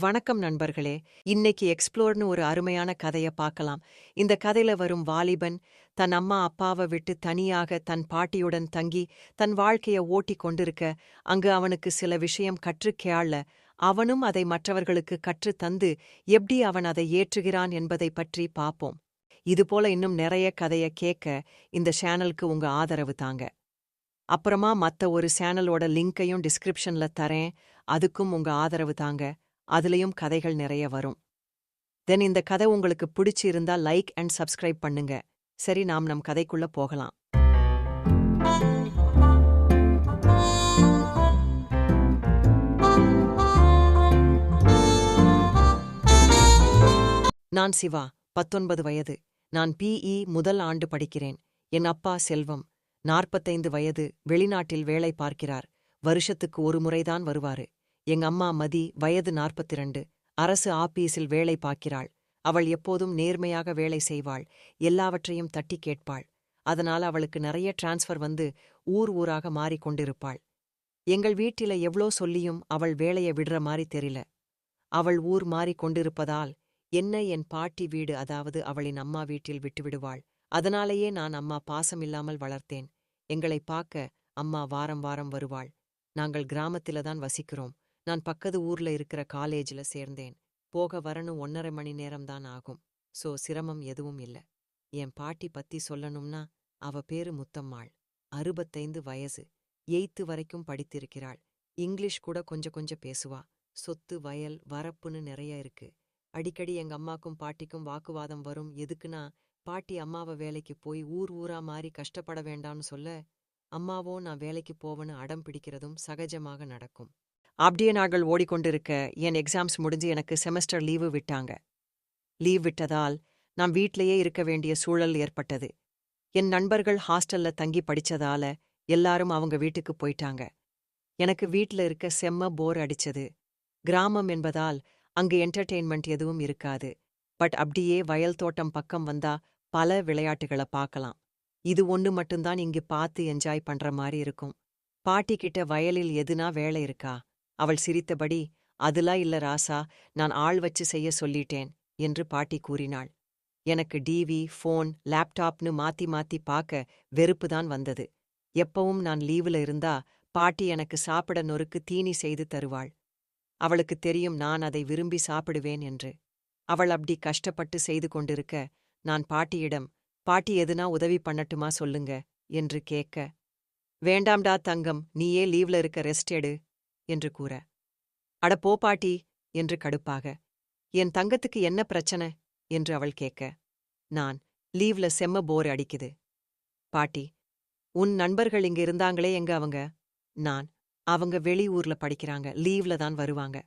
வணக்கம் நண்பர்களே. இன்னைக்கு எக்ஸ்ப்ளோர்னு ஒரு அருமையான கதைய பார்க்கலாம். இந்த கதையில வரும் வாலிபன் தன் அம்மா அப்பாவை விட்டு தனியாக தன் பாட்டியுடன் தங்கி தன் வாழ்க்கைய ஓட்டிக் கொண்டிருக்க அங்கு அவனுக்கு சில விஷயம் கற்றுக் கேள அவனும் அதை மற்றவர்களுக்கு கற்றுத் தந்து எப்படி அவன் அதை ஏற்றுகிறான் என்பதை பற்றி பார்ப்போம். இதுபோல இன்னும் நிறைய கதைய கேட்க இந்த சேனலுக்கு உங்க ஆதரவு தாங்க. அப்புறமா மத்த ஒரு சேனலோட லிங்கையும் டிஸ்கிரிப்ஷன்ல தரேன். அதுக்கும் உங்க ஆதரவு தாங்க. அதுலயும் கதைகள் நிறைய வரும். தென் இந்த கதை உங்களுக்கு பிடிச்சு இருந்தா லைக் அண்ட் சப்ஸ்கிரைப் பண்ணுங்க. சரி நாம் நம் கதைக்குள்ள போகலாம். நான் சிவா பத்தொன்பது வயது. நான் பிஇ முதல் ஆண்டு படிக்கிறேன். என் அப்பா செல்வம். நாற்பத்தைந்து வயது வெளிநாட்டில் வேலை பார்க்கிறார். வருஷத்துக்கு ஒரு முறைதான் வருவாரு. எங்க அம்மா மதி வயது நாற்பத்திரண்டு. அரசு ஆபீஸில் வேலை பார்க்கிறாள். அவள் எப்போதும் நேர்மையாக வேலை செய்வாள். எல்லாவற்றையும் தட்டி கேட்பாள். அதனால் அவளுக்கு நிறைய டிரான்ஸ்ஃபர் வந்து ஊர் ஊராக மாறிக் கொண்டிருப்பாள். எங்கள் வீட்டில எவ்ளோ சொல்லியும் அவள் வேலைய விடுற மாதிரி தெரியல. அவள் ஊர் மாறிக் கொண்டிருப்பதால் என்ன என் பாட்டி வீடு அதாவது அவளின் அம்மா வீட்டில் விட்டுவிடுவாள் அதனாலேயே நான் அம்மா பாசம் இல்லாமல் வளர்த்தேன். எங்களை பார்க்க அம்மா வாரம் வாரம் வருவாள். நாங்கள் கிராமத்தில தான் வசிக்கிறோம். நான் பக்கத்து ஊர்ல இருக்கிற காலேஜ்ல சேர்ந்தேன். போக வரணும் ஒன்னரை மணி நேரம்தான் ஆகும். சோ சிரமம் எதுவும் இல்ல. என் பாட்டி பத்தி சொல்லணும்னா அவ பேரு முத்தம்மாள். அறுபத்தைந்து வயசு. எய்த்து வரைக்கும் படித்திருக்கிறாள். இங்கிலீஷ் கூட கொஞ்சம் கொஞ்சம் பேசுவா. சொத்து வயல் வரப்புன்னு நிறைய இருக்கு. அடிக்கடி எங்க அம்மாக்கும் பாட்டிக்கும் வாக்குவாதம் வரும். எதுக்குன்னா பாட்டி அம்மாவ வேலைக்கு போய் ஊர் ஊரா மாறி கஷ்டப்பட வேண்டாம்னு சொல்ல அம்மாவோ நான் வேலைக்கு போவன்னு அடம் பிடிக்கிறதும் சகஜமாக நடக்கும். அப்படியே நாட்கள் ஓடிக்கொண்டிருக்க என் எக்ஸாம்ஸ் முடிஞ்சு எனக்கு செமஸ்டர் லீவு விட்டாங்க. லீவ் விட்டதால் நான் வீட்டிலேயே இருக்க வேண்டிய சூழல் ஏற்பட்டது. என் நண்பர்கள் ஹாஸ்டல்ல தங்கி படிச்சதால எல்லாரும் அவங்க வீட்டுக்கு போயிட்டாங்க. எனக்கு வீட்ல இருக்க செம்ம போர் அடிச்சது. கிராமம் என்பதால் அங்கு என்டர்டெயின்மெண்ட் எதுவும் இருக்காது. பட் அப்படியே வயல் தோட்டம் பக்கம் வந்தா பல விளையாட்டுகள பார்க்கலாம். இது ஒன்று மட்டும்தான் இங்கு பார்த்து என்ஜாய் பண்ற மாதிரி இருக்கும். பாட்டி கிட்ட வயலில் எதுனா வேலை இருக்கா? அவள் சிரித்தபடி அதுலா இல்ல ராசா நான் ஆள் வச்சு செய்ய சொல்லிட்டேன் என்று பாட்டி கூறினாள். எனக்கு டிவி ஃபோன் லேப்டாப்னு மாத்தி மாத்தி பார்க்க வெறுப்புதான் வந்தது. எப்பவும் நான் லீவுல இருந்தா பாட்டி எனக்கு சாப்பிட நொறுக்கு தீனி செய்து தருவாள். அவளுக்கு தெரியும் நான் அதை விரும்பி சாப்பிடுவேன் என்று. அவள் அப்படி கஷ்டப்பட்டு செய்து கொண்டிருக்க நான் பாட்டியிடம் பாட்டி எதுனா உதவி பண்ணட்டுமா சொல்லுங்க என்று கேட்க வேண்டாம்டா தங்கம் நீயே லீவ்ல இருக்க ரெஸ்ட் எடு என்று கூற அட போ பாட்டி என்று கடுப்பாக என் தங்கத்துக்கு என்ன பிரச்சனை? என்று அவள் கேட்க நான் லீவ்ல செம்ம போர் அடிக்குது. பாட்டி உன் நண்பர்கள் இங்க இருந்தாங்களே எங்க அவங்க? நான் அவங்க வெளியூர்ல படிக்கிறாங்க லீவ்ல தான் வருவாங்க.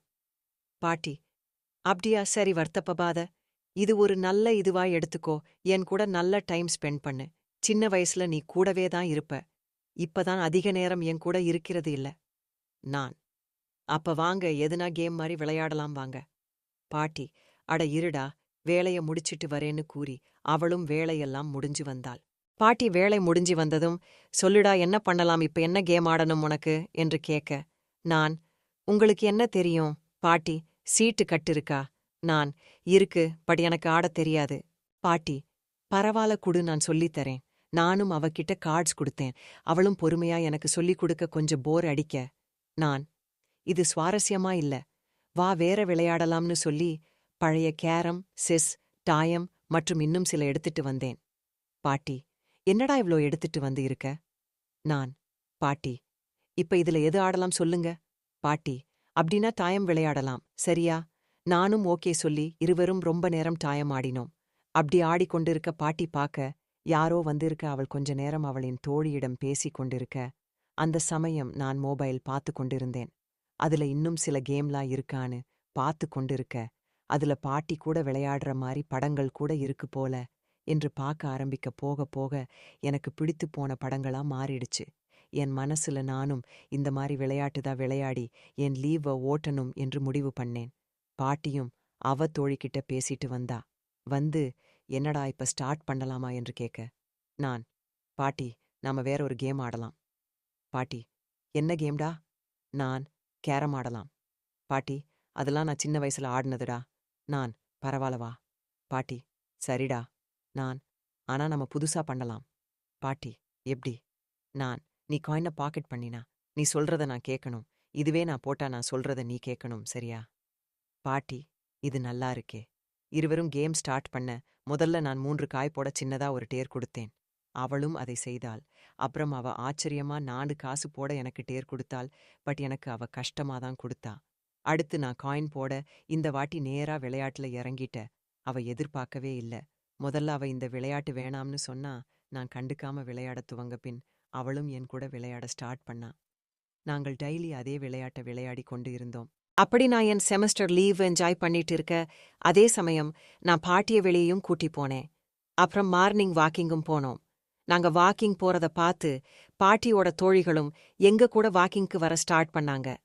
பாட்டி அப்படியா? சரி வருத்தப்பபாத இது ஒரு நல்ல இதுவா எடுத்துக்கோ. என் கூட நல்ல டைம் ஸ்பெண்ட் பண்ணு. சின்ன வயசுல நீ கூடவே தான் இருப்ப. இப்பதான் அதிக நேரம் என் கூட இருக்கிறது இல்ல. நான் அப்ப வாங்க எதுனா கேம் மாதிரி விளையாடலாம் வாங்க. பாட்டி அட இருடா வேலைய முடிச்சிட்டு வரேன்னு கூறி அவளும் வேலையெல்லாம் முடிஞ்சு வந்தாள். பாட்டி வேலை முடிஞ்சு வந்ததும் சொல்லுடா என்ன பண்ணலாம் இப்ப என்ன கேம் ஆடணும் உனக்கு? என்று கேட்க நான் உங்களுக்கு என்ன தெரியும்? பாட்டி சீட்டு கட்டிருக்கா? நான் இருக்கு பட் எனக்கு ஆடத் தெரியாது. பாட்டி பரவால குடு நான் சொல்லித் தரேன். நானும் அவகிட்ட கார்ட்ஸ் கொடுத்தேன். அவளும் பொறுமையா எனக்கு சொல்லிக் கொடுக்க கொஞ்சம் போர் அடிக்க. நான் இது சுவாரஸ்யமா இல்ல. வா வேற விளையாடலாம்னு சொல்லி பழைய கேரம் செஸ் டாயம் மற்றும் இன்னும் சில எடுத்துட்டு வந்தேன். பாட்டி என்னடா இவ்ளோ எடுத்துட்டு வந்து இருக்க? நான் பாட்டி இப்ப இதுல எது ஆடலாம் சொல்லுங்க? பாட்டி அப்படின்னா டாயம் விளையாடலாம் சரியா? நானும் ஓகே சொல்லி இருவரும் ரொம்ப நேரம் டாயம் ஆடினோம். அப்படி ஆடிக்கொண்டிருக்க பாட்டி பார்க்க யாரோ வந்திருக்க அவள் கொஞ்ச நேரம் அவளின் தோழியிடம் பேசிக் கொண்டிருக்க அந்த சமயம் நான் மொபைல் பார்த்து கொண்டிருந்தேன். அதுல இன்னும் சில கேம்லாம் இருக்கான்னு பார்த்து கொண்டிருக்க. அதுல பாட்டி கூட விளையாடுற மாதிரி படங்கள் கூட இருக்கு போல என்று பார்க்க ஆரம்பிக்க போக போக எனக்கு பிடித்து போன படங்களா மாறிடுச்சு. என் மனசுல நானும் இந்த மாதிரி விளையாட்டு தான் விளையாடி என் லீவ ஓட்டணும் என்று முடிவு பண்ணேன். பாட்டியும் அவ தோழிக்கிட்ட பேசிட்டு வந்தா. வந்து என்னடா இப்ப ஸ்டார்ட் பண்ணலாமா? என்று கேட்க நான். பாட்டி நாம வேற ஒரு கேம் ஆடலாம். பாட்டி என்ன கேம்டா? நான். கேரம் ஆடலாம். பாட்டி அதெல்லாம் நான் சின்ன வயசுல ஆடினதுடா. நான் பரவாயில்லவா. பாட்டி சரிடா. நான் ஆனா நம்ம புதுசா பண்ணலாம். பாட்டி எப்படி? நான் நீ காயினை பாக்கெட் பண்ணினா நீ சொல்றத நான் கேட்கணும். இதுவே நான் போட்டா நான் சொல்றத நீ கேட்கணும் சரியா? பாட்டி இது நல்லா இருக்கே. இருவரும் கேம் ஸ்டார்ட் பண்ண முதல்ல நான் மூன்று காய் போட சின்னதா ஒரு டேர் கொடுத்தேன். அவளும் அதை செய்தாள். அப்புறம் அவ ஆச்சரியமா நாலு காசு போட எனக்கு டேர் கொடுத்தாள். பட் எனக்கு அவ கஷ்டமா தான் கொடுத்தா. அடுத்து நான் காயின் போட இந்த வாட்டி நேரா விளையாட்டுல இறங்கிட்ட. அவ எதிர்பார்க்கவே இல்ல. முதல்ல அவ இந்த விளையாட்டு வேணாம்னு சொன்னா நான் கண்டுக்காம விளையாட துவங்க பின் அவளும் என் கூட விளையாட ஸ்டார்ட் பண்ணா. நாங்கள் டெய்லி அதே விளையாட்டை விளையாடி கொண்டு இருந்தோம். அப்படி நான் என் செமஸ்டர் லீவ் என்ஜாய் பண்ணிட்டு இருக்க அதே சமயம் நான் பாட்டிய வெளியையும் கூட்டி போனேன். அப்புறம் மார்னிங் வாக்கிங்கும் போனோம். நாங்க வாக்கிங் போறத பார்த்து பாட்டியோட தோழிகளும் எங்க கூட வாக்கிங்க்கு வர ஸ்டார்ட் பண்ணாங்க.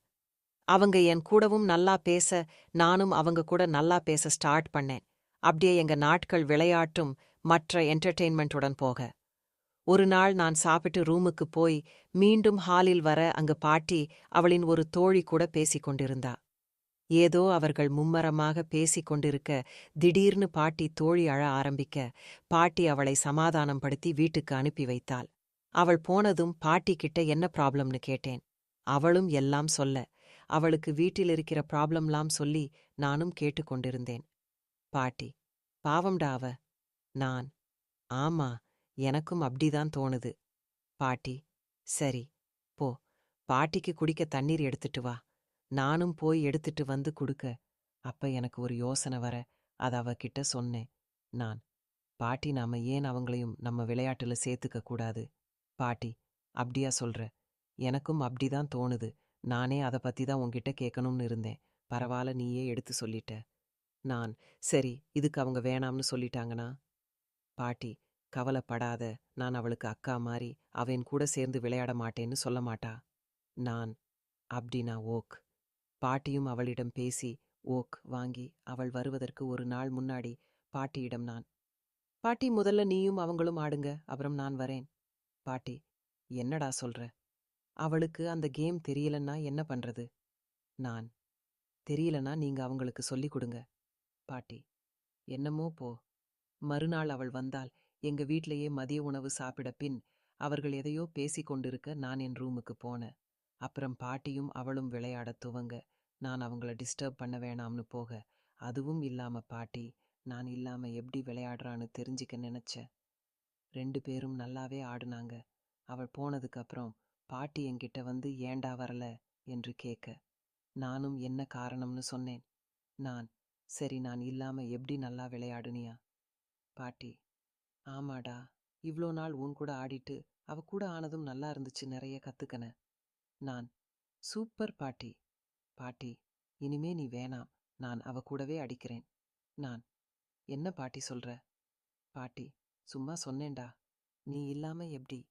அவங்க என் கூடவும் நல்லா பேச நானும் அவங்க கூட நல்லா பேச ஸ்டார்ட் பண்ணேன். அப்படியே எங்க நாட்கள் விளையாட்டும் மற்ற என்டர்டெயின்மெண்ட்டுடன் போக. ஒரு நாள் நான் சாப்பிட்டு ரூமுக்கு போய் மீண்டும் ஹாலில் வர அங்கு பாட்டி அவளின் ஒரு தோழி கூட பேசிக் கொண்டிருந்தா. ஏதோ அவர்கள் மும்மரமாக பேசிக் கொண்டிருக்க திடீர்னு பாட்டி தோழி அழ ஆரம்பிக்க பாட்டி அவளை சமாதானம் படுத்தி வீட்டுக்கு அனுப்பி வைத்தாள். அவள் போனதும் பாட்டி கிட்ட என்ன ப்ராப்ளம்னு கேட்டேன். அவளும் எல்லாம் சொல்ல அவளுக்கு வீட்டில் இருக்கிற ப்ராப்ளம்லாம் சொல்லி நானும் கேட்டுக்கொண்டிருந்தேன் பாட்டி பாவம்டா அவ. நான். ஆமா எனக்கும் அப்படிதான் தோணுது. பாட்டி சரி போ. பாட்டிக்கு குடிக்க தண்ணீர் எடுத்துட்டு வா. நானும் போய் எடுத்துட்டு வந்து குடுக்க. அப்ப எனக்கு ஒரு யோசனை வர அத அவகிட்ட சொன்னேன். நான் பாட்டி நாம ஏன் அவங்களையும் நம்ம விளையாட்டுல சேர்த்துக்க கூடாது? பாட்டி அப்படியா சொல்ற? எனக்கும் அப்படிதான் தோணுது. நானே அத பத்தி தான் உன்கிட்ட கேட்கணும்னு இருந்தேன். பரவாயில்ல நீயே எடுத்து சொல்லிட்ட. நான் சரி இதுக்கு அவங்க வேணாம்னு சொல்லிட்டாங்கனா? பாட்டி கவலைப்படாத. நான் அவளுக்கு அக்கா மாதிரி அவன் கூட சேர்ந்து விளையாட மாட்டேன்னு சொல்ல மாட்டா. நான் அப்படினா ஓக். பாட்டியும் அவளிடம் பேசி ஓக் வாங்கி அவள் வருவதற்கு ஒரு நாள் முன்னாடி பாட்டியிடம் நான் பாட்டி முதல்ல நீயும் அவங்களும் ஆடுங்க அப்புறம் நான் வரேன். பாட்டி என்னடா சொல்ற? அவளுக்கு அந்த கேம் தெரியலன்னா என்ன பண்றது? நான் தெரியலனா நீங்க அவங்களுக்கு சொல்லிக் கொடுங்க. பாட்டி என்னமோ போ. மறுநாள் அவள் வந்தால் எங்க வீட்லயே மதிய உணவு சாப்பிட பின் அவர்கள் எதையோ பேசிக் கொண்டிருக்க நான் என் ரூமுக்கு போனேன். அப்புறம் பாட்டியும் அவளும் விளையாடத் துவங்க நான் அவங்கள டிஸ்டர்ப் பண்ண வேணாம்னு போக. அதுவும் இல்லாம பாட்டி நான் இல்லாம எப்படி விளையாடுறான்னு தெரிஞ்சுக்க நினைச்ச ரெண்டு பேரும் நல்லாவே ஆடுனாங்க. அவள் போனதுக்கு அப்புறம் பாட்டி என்கிட்ட வந்து ஏண்டா வரல? என்று கேட்க நானும் என்ன காரணம்னு சொன்னேன். நான் சரி நான் இல்லாம எப்படி நல்லா விளையாடுனியா? பாட்டி ஆமாடா. இவ்ளோ நாள் உன் கூட ஆடிட்டு அவ கூட ஆனதும் நல்லா இருந்துச்சு நிறைய கத்துக்கன நான் சூப்பர் பாட்டி. பாட்டி இனிமே நீ வேணாம். நான் அவ கூடவே அடிக்கிறேன். நான் என்ன பாட்டி சொல்ற? பாட்டி சும்மா சொன்னேன்டா. நீ இல்லாம எப்படி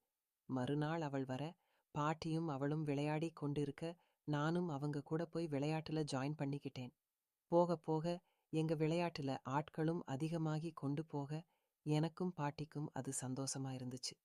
மறுநாள் அவள் வர பாட்டியும் அவளும் விளையாடி கொண்டிருக்க நானும் அவங்க கூட போய் விளையாட்டுல ஜாயின் பண்ணிக்கிட்டேன். போக போக எங்க விளையாட்டுல ஆட்களும் அதிகமாகி கொண்டு போக எனக்கும் பாட்டிக்கும் அது சந்தோஷமா இருந்துச்சு.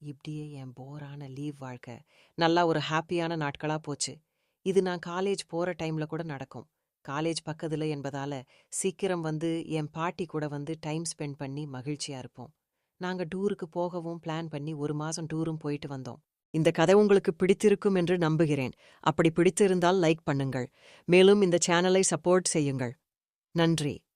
இப்படியே என் போரான லீவ் வாழ்க்கை நல்லா ஒரு ஹாப்பியான நாட்களா போச்சு. இது நான் காலேஜ் போற டைம்ல கூட நடக்கும். காலேஜ் பக்கத்துல என்பதால சீக்கிரம் வந்து என் பாட்டி கூட வந்து டைம் ஸ்பெண்ட் பண்ணி மகிழ்ச்சியா இருப்போம். நாங்க டூருக்கு போகவும் பிளான் பண்ணி ஒரு மாசம் டூரும் போயிட்டு வந்தோம். இந்த கதை உங்களுக்கு பிடித்திருக்கும் என்று நம்புகிறேன். அப்படி பிடித்திருந்தால் லைக் பண்ணுங்கள். மேலும் இந்த சேனலை சப்போர்ட் செய்யுங்கள். நன்றி.